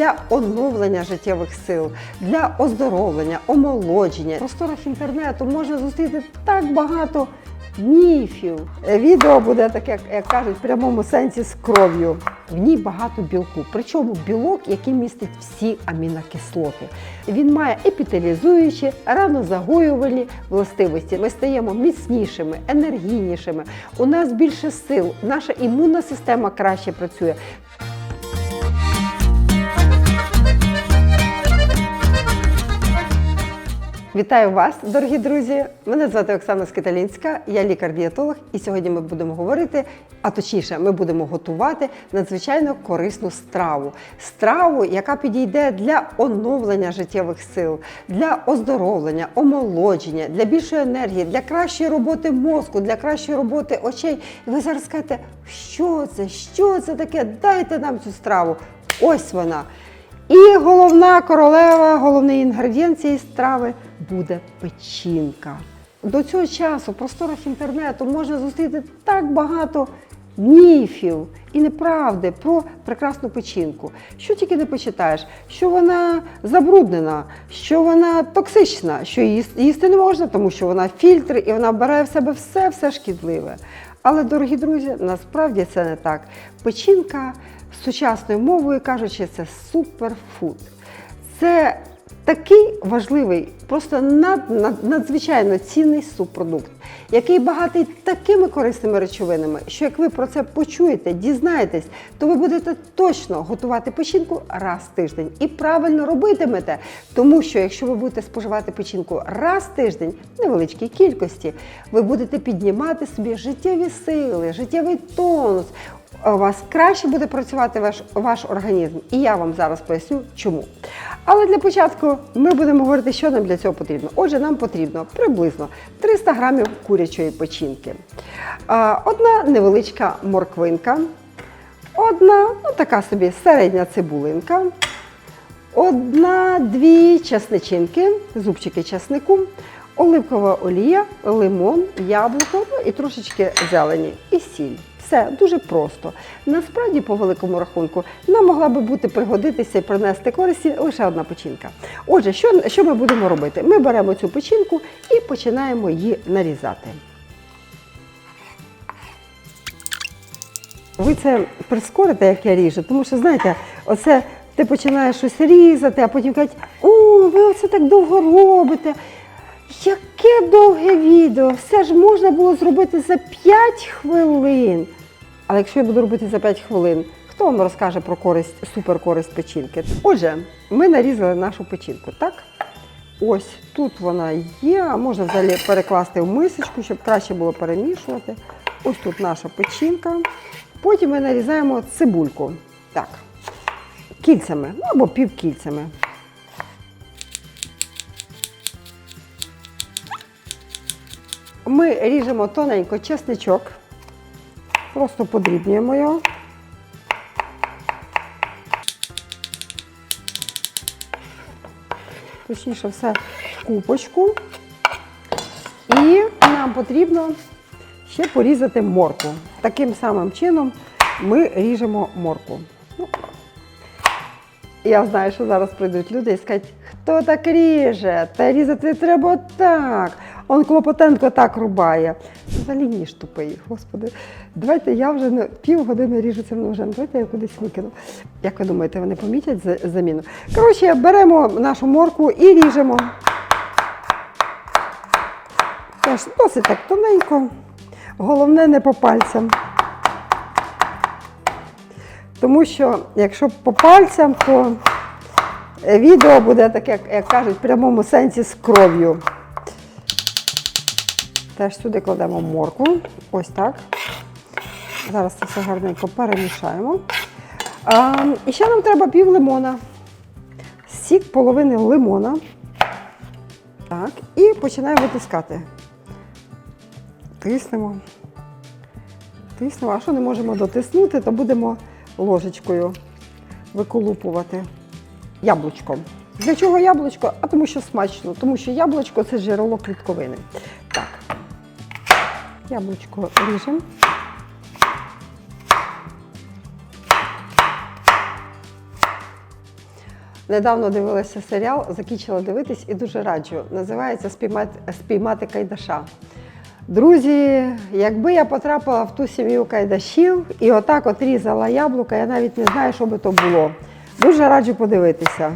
для оновлення життєвих сил, для оздоровлення, омолодження. В просторах інтернету можна зустріти так багато міфів. Відео буде таке, як кажуть, в прямому сенсі з кров'ю. В ній багато білку, причому білок, який містить всі амінокислоти. Він має епітелізуючі, ранозагоювальні властивості. Ми стаємо міцнішими, енергійнішими. У нас більше сил, наша імунна система краще працює. Вітаю вас, дорогі друзі! Мене звати Оксана Скиталінська, я лікар-дієтолог, і сьогодні ми будемо говорити, а точніше, ми будемо готувати надзвичайно корисну страву. Страву, яка підійде для оновлення життєвих сил, для оздоровлення, омолодження, для більшої енергії, для кращої роботи мозку, для кращої роботи очей. І ви зараз скажете, що це? Що це таке? Дайте нам цю страву. Ось вона. І головна королева, головний інгредієнт цієї страви буде печінка. До цього часу в просторах інтернету можна зустріти так багато міфів і неправди про прекрасну печінку. Що тільки не почитаєш, що вона забруднена, що вона токсична, що її їсти не можна, тому що вона фільтр і вона бере в себе все, все шкідливе. Але, дорогі друзі, насправді це не так. Печінка сучасною мовою кажучи, це суперфуд. Це такий важливий, просто над, над, надзвичайно цінний субпродукт, який багатий такими корисними речовинами, що як ви про це почуєте, дізнаєтесь, то ви будете точно готувати печінку раз в тиждень і правильно робитимете. Тому що якщо ви будете споживати печінку раз в тиждень в невеличкій кількості, ви будете піднімати собі життєві сили, життєвий тонус у вас краще буде працювати ваш, ваш організм. І я вам зараз поясню, чому. Але для початку ми будемо говорити, що нам для цього потрібно. Отже, нам потрібно приблизно 300 грамів курячої печінки, одна невеличка морквинка, одна, ну така собі середня цибулинка, одна-дві часничинки, зубчики часнику, оливкова олія, лимон, яблуко ну, і трошечки зелені і сіль. Все дуже просто. Насправді, по великому рахунку, нам могла би бути пригодитися і принести користі лише одна печінка. Отже, що, що ми будемо робити? Ми беремо цю печінку і починаємо її нарізати. Ви це прискорите, як я ріжу, тому що, знаєте, оце ти починаєш щось різати, а потім кажуть, о, ви оце так довго робите. Яке довге відео! Все ж можна було зробити за 5 хвилин. Але якщо я буду робити за 5 хвилин, хто вам розкаже про користь, суперкористь печінки? Отже, ми нарізали нашу печінку, так? Ось тут вона є, а можна взагалі перекласти в мисочку, щоб краще було перемішувати. Ось тут наша печінка. Потім ми нарізаємо цибульку. Так, кільцями, ну або півкільцями. Ми ріжемо тоненько чесничок, просто подрібнюємо його. Точніше, все в купочку. І нам потрібно ще порізати морку. Таким самим чином ми ріжемо морку. Ну, я знаю, що зараз прийдуть люди і скажуть, хто так ріже? Та різати треба так. Он Клопотенко так рубає. Взагалі ніж тупий, господи. Давайте я вже на півгодини ріжу цим ножем. Давайте я кудись викину. Як ви думаєте, вони помітять заміну? Коротше, беремо нашу морку і ріжемо. Теж досить так тоненько. Головне не по пальцям. Тому що якщо по пальцям, то відео буде таке, як, кажуть, в прямому сенсі з кров'ю. Теж сюди кладемо морку. Ось так. Зараз це все гарненько перемішаємо. А, і ще нам треба пів лимона. Сік половини лимона. Так, і починаємо витискати. Тиснемо. Тиснемо. А що не можемо дотиснути, то будемо ложечкою виколупувати яблучком. Для чого яблучко? А тому що смачно, тому що яблучко це джерело клітковини. Так. Яблучко ріжемо. Недавно дивилася серіал, закінчила дивитись і дуже раджу. Називається Спіймати, Спіймати Кайдаша. Друзі, якби я потрапила в ту сім'ю кайдашів і отак от різала яблука, я навіть не знаю, що би то було. Дуже раджу подивитися.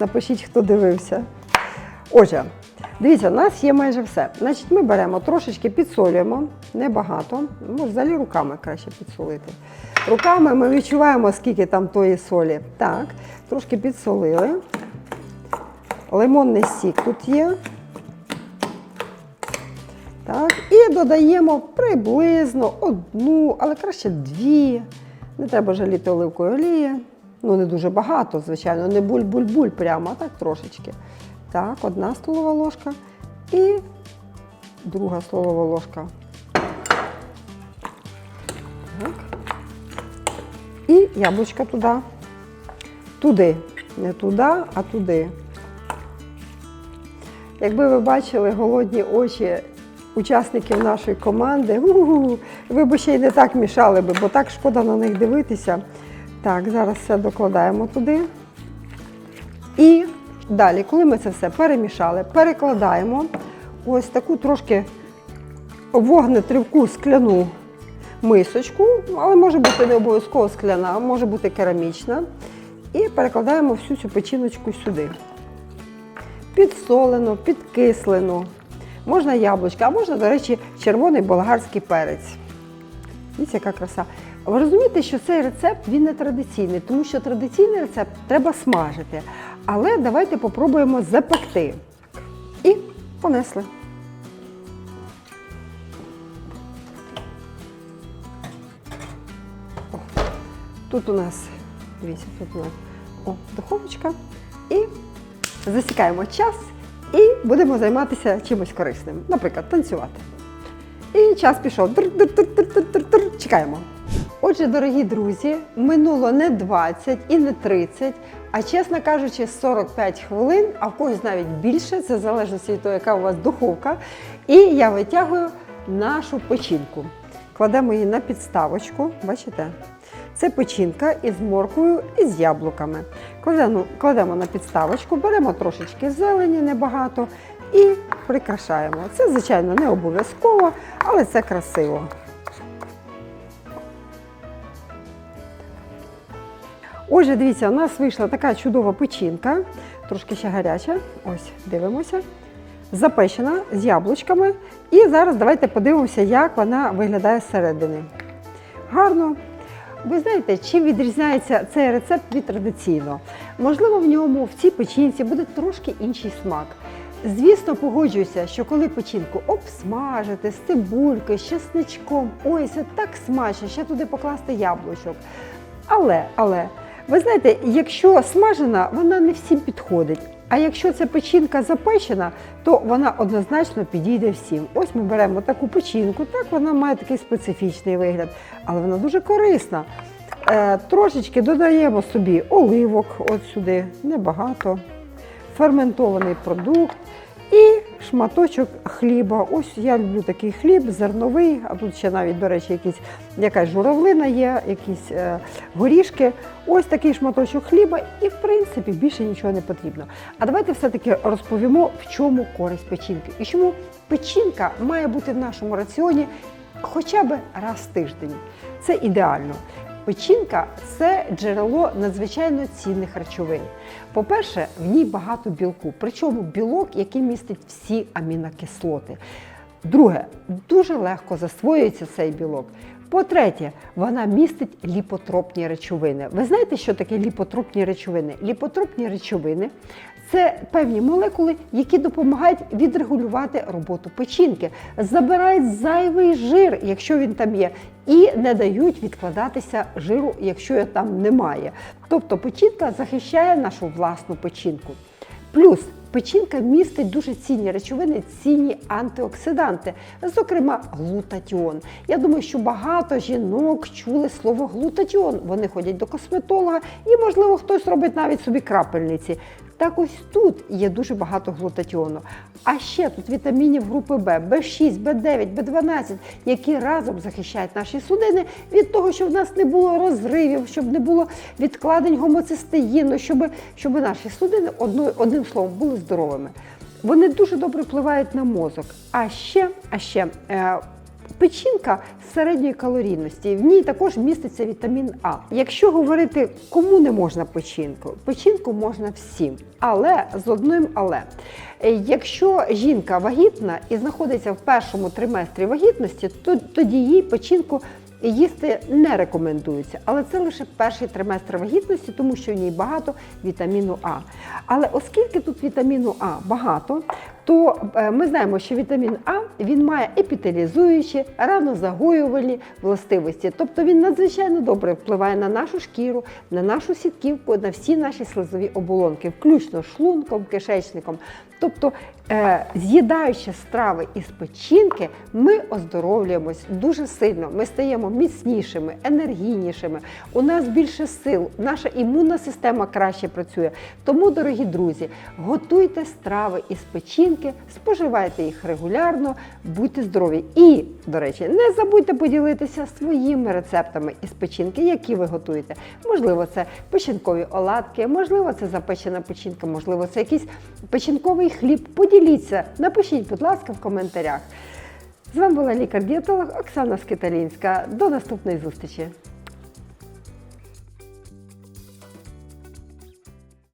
Напишіть, хто дивився. Отже, дивіться, у нас є майже все. Значить, ми беремо трошечки підсолюємо, небагато. Ну, взагалі руками краще підсолити. Руками ми відчуваємо, скільки там тої солі. Так, трошки підсолили. Лимонний сік тут є. Так, і додаємо приблизно одну, але краще дві. Не треба жаліти оливкової олії. Ну, не дуже багато, звичайно, не буль-буль-буль прямо, а так трошечки. Так, одна столова ложка і друга столова ложка. Так. І яблучка туди. Туди. Не туди, а туди. Якби ви бачили голодні очі учасників нашої команди, у-у-у, ви б ще й не так мішали би, бо так шкода на них дивитися. Так, зараз все докладаємо туди. І далі, коли ми це все перемішали, перекладаємо ось таку трошки вогнетривку скляну мисочку, але може бути не обов'язково скляна, може бути керамічна. І перекладаємо всю цю печіночку сюди підсолену, підкислену. Можна яблучка, а можна, до речі, червоний болгарський перець. Дивіться, яка краса. Ви розумієте, що цей рецепт він не традиційний, тому що традиційний рецепт треба смажити. Але давайте попробуємо запекти. І понесли. О, тут у нас, дивіться, тут у нас о, духовочка. І засікаємо час і будемо займатися чимось корисним, наприклад, танцювати. І час пішов. Чекаємо. Отже, дорогі друзі, минуло не 20 і не 30, а чесно кажучи, 45 хвилин, а в когось навіть більше, це залежить від того, яка у вас духовка. І я витягую нашу печінку. Кладемо її на підставочку, бачите? Це печінка із морквою і з яблуками. Кладемо, кладемо на підставочку, беремо трошечки зелені, небагато, і прикрашаємо. Це, звичайно, не обов'язково, але це красиво. Отже, дивіться, у нас вийшла така чудова печінка, трошки ще гаряча. Ось, дивимося. Запечена з яблучками. І зараз давайте подивимося, як вона виглядає зсередини. Гарно. Ви знаєте, чим відрізняється цей рецепт від традиційного? Можливо, в ньому в цій печінці буде трошки інший смак. Звісно, погоджуюся, що коли печінку обсмажити з цибулькою, з чесничком, ой, це так смачно, ще туди покласти яблучок. Але, але, ви знаєте, якщо смажена, вона не всім підходить. А якщо ця печінка запечена, то вона однозначно підійде всім. Ось ми беремо таку печінку, так вона має такий специфічний вигляд, але вона дуже корисна. Е, трошечки додаємо собі оливок, от сюди, небагато, ферментований продукт і шматочок хліба. Ось я люблю такий хліб, зерновий, а тут ще навіть, до речі, якісь, якась журавлина є, якісь е, горішки. Ось такий шматочок хліба, і в принципі більше нічого не потрібно. А давайте все-таки розповімо, в чому користь печінки і чому печінка має бути в нашому раціоні хоча б раз в тиждень. Це ідеально. Печінка це джерело надзвичайно цінних речовин. По-перше, в ній багато білку, причому білок, який містить всі амінокислоти. Друге, дуже легко засвоюється цей білок. По-третє, вона містить ліпотропні речовини. Ви знаєте, що таке ліпотропні речовини? Ліпотропні речовини це певні молекули, які допомагають відрегулювати роботу печінки, забирають зайвий жир, якщо він там є, і не дають відкладатися жиру, якщо його там немає. Тобто печінка захищає нашу власну печінку. Плюс печінка містить дуже цінні речовини, цінні антиоксиданти, зокрема глутатіон. Я думаю, що багато жінок чули слово глутатіон. Вони ходять до косметолога і, можливо, хтось робить навіть собі крапельниці. Так ось тут є дуже багато глутатіону. А ще тут вітамінів групи Б, Б6, Б9, Б12, які разом захищають наші судини від того, щоб в нас не було розривів, щоб не було відкладень гомоцистеїну, щоб, щоб наші судини одно, одним словом були здоровими. Вони дуже добре впливають на мозок. А ще, а ще е, Печінка середньої калорійності, в ній також міститься вітамін А. Якщо говорити, кому не можна печінку, печінку можна всім, але з одним але. Е, Якщо жінка вагітна і знаходиться в першому триместрі вагітності, то тоді їй печінку їсти не рекомендується. Але це лише перший триместр вагітності, тому що в ній багато вітаміну А. Але оскільки тут вітаміну А багато, то е, ми знаємо, що вітамін А він має епітелізуючі, ранозагоювальні властивості. Тобто він надзвичайно добре впливає на нашу шкіру, на нашу сітківку, на всі наші слизові оболонки, включно шлунком, кишечником. Тобто, е, з'їдаючи страви із печінки, ми оздоровлюємось дуже сильно. Ми стаємо міцнішими, енергійнішими. У нас більше сил, наша імунна система краще працює. Тому, дорогі друзі, готуйте страви із печінки, споживайте їх регулярно, будьте здорові. І, до речі, не забудьте поділитися своїми рецептами із печінки, які ви готуєте. Можливо, це печінкові оладки, можливо, це запечена печінка, можливо, це якийсь печінковий хліб. Поділіться, напишіть, будь ласка, в коментарях. З вами була лікар-дієтолог Оксана Скиталінська. До наступної зустрічі!